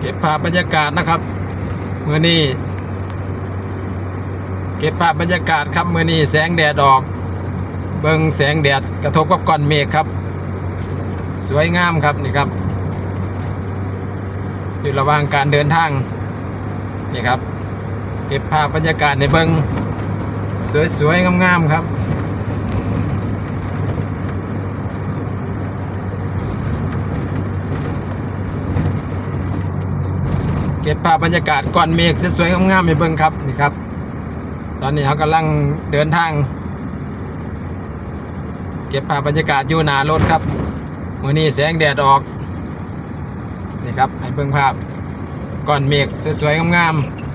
เก็บภาพบรรยากาศนะครับเมื่อนี้ เก็บภาพบรรยากาศครับเมื่อนี้แสงแดดออก เบิ่งแสงแดดกระทบกับก้อนเมฆครับ สวยงามครับนี่ครับอยู่ระหว่างการเดินทางนี่ครับ เก็บภาพบรรยากาศในเบิ่งสวยๆงามๆครับ ก็บภาพบรรยากาศก่อนเมฆสวยๆงามๆให้เบิ่งครับนี่ครับ ตอนนี้เขากำลังเดินทาง เก็บภาพบรรยากาศอยู่หนารถครับมื่อนี้แสงแดดออกนี่ครับให้เบิ่งภาพก่อนเมฆสวยๆงามๆ